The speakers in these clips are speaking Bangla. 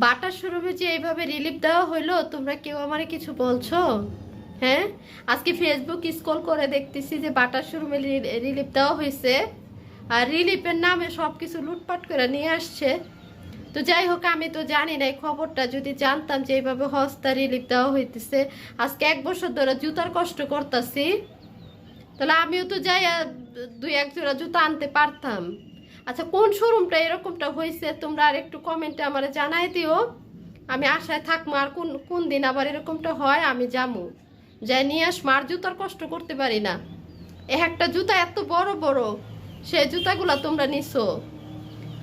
বাটার শোরুমে যে এইভাবে রিলিফ দেওয়া হইল তোমরা কেউ আমারে কিছু বলছো? হ্যাঁ? আজকে ফেসবুক স্ক্রল করে দেখতেছি যে বাটার শোরুমে রিলিফ দেওয়া হয়েছে। আর রিলিফের নামে সব কিছু লুটপাট করে নিয়ে আসছে। তো যাই হোক, আমি তো জানি না, এই খবরটা যদি জানতাম যে এইভাবে হস্তা রিলিফ দেওয়া হইতেছে, আজকে এক বছর ধরে জুতার কষ্ট করতেছি। তাহলে আমিও তো যাই দুই এক জোড়া জুতা আনতে পারতাম। আচ্ছা কোন শোরুমটা এরকমটা হয়েছে? তোমরা আর একটু কমেন্টে আমার জানাই দিও। আমি আশায় থাকব আর কোন কোন দিন আবার এরকমটা হয়, আমি যাব যাই নিয়ে আস মার জুতার কষ্ট করতে পারি না। এ একটা জুতা এত বড় বড়, সে জুতাগুলা তোমরা নিছো।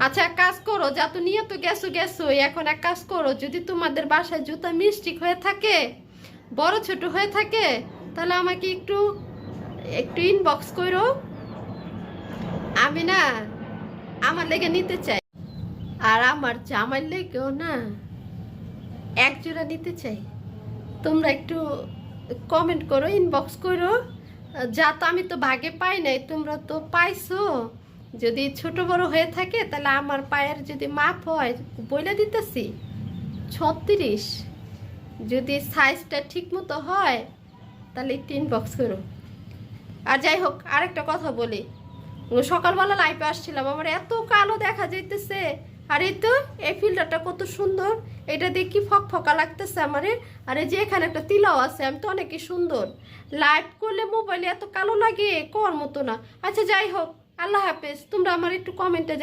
আচ্ছা এক কাজ করো, যা তো নিয়ে তো গেছো গেছো এখন এক কাজ করো, যদি তোমাদের বাসায় জুতা মিস্টিক হয়ে থাকে, বড় ছোট হয়ে থাকে, তাহলে আমাকে একটু একটু ইনবক্স করো। আমি না আমার লেগে নিতে চাই। আর আমার জামাই লেগেও না এক জোড়া নিতে চাই। তোমরা একটু কমেন্ট করো ইনবক্স করো। যা তো আমি তো ভাগে পাই নাই, তোমরা তো পাইছো। যদি ছোট বড় হয়ে থাকে, তাহলে আমার পায়ের যদি মাপ হয় বলে দিতেছি। ছত্রিশ। যদি সাইজটা ঠিক মতো হয়, তাহলে একটু ইনবক্স করো। আর যাই হোক, আরেকটা কথা বলি। সকালবেলা লাইফে আসছিলাম, আমার এত কালো দেখা যাইতেছে। আর এই তো, এই ফিল্টারটা কত সুন্দর, এটা দেখি ফক ফকা লাগতেছে আমারে? আর এই যে এখানে একটা তিলাও আছে, আমি তো অনেকই সুন্দর। লাইভ করলে মোবাইলে এত কালো লাগে, কর মতো না। আচ্ছা যাই হোক, আল্লাহ হাফেজ, তোমরা আমার একটু কমেন্টে